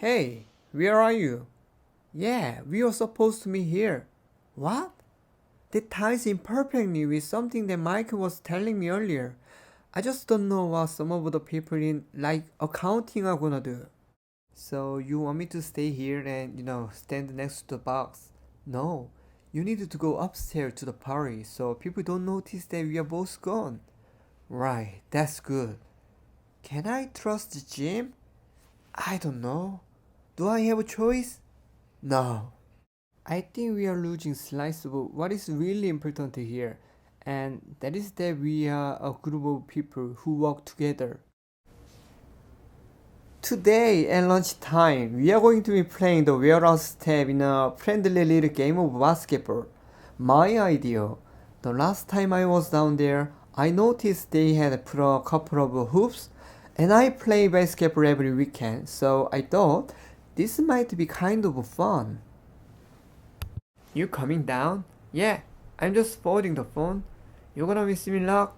Hey, where are you? Yeah, we were supposed to meet here. What? That ties in perfectly with something that Mike was telling me earlier. I just don't know what some of the people in like accounting are gonna do. So you want me to stay here and you know stand next to the box? No, you need to go upstairs to the party so people don't notice that we are both gone. Right, that's good. Can I trust Jim? I don't know. Do I have a choice? No. I think we are losing slice of what is really important here, and that is that we are a group of people who work together. Today at lunchtime, we are going to be playing the warehouse step in a friendly little game of basketball. My idea. The last time I was down there, I noticed they had put a couple of hoops, and I play basketball every weekend, so I thought this might be kind of fun. You coming down? Yeah, I'm just folding the phone. You gonna miss me, luck?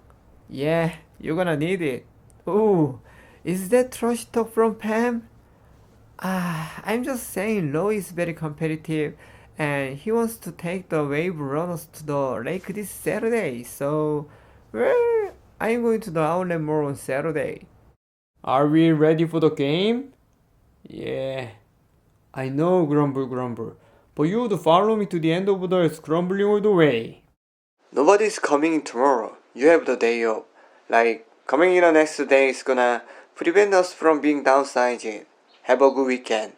Yeah, you're gonna need it. Ooh, is that trash talk from Pam? Ah, I'm just saying Lo is very competitive and he wants to take the wave runners to the lake this Saturday, so well, I'm going to the outlet mall on Saturday. Are we ready for the game? Yeah. I know, grumble, grumble. But you would follow me to the end of the earth, scrambling all the way. Nobody's coming tomorrow. You have the day off. Like, coming in the next day is gonna prevent us from being downsized. Have a good weekend.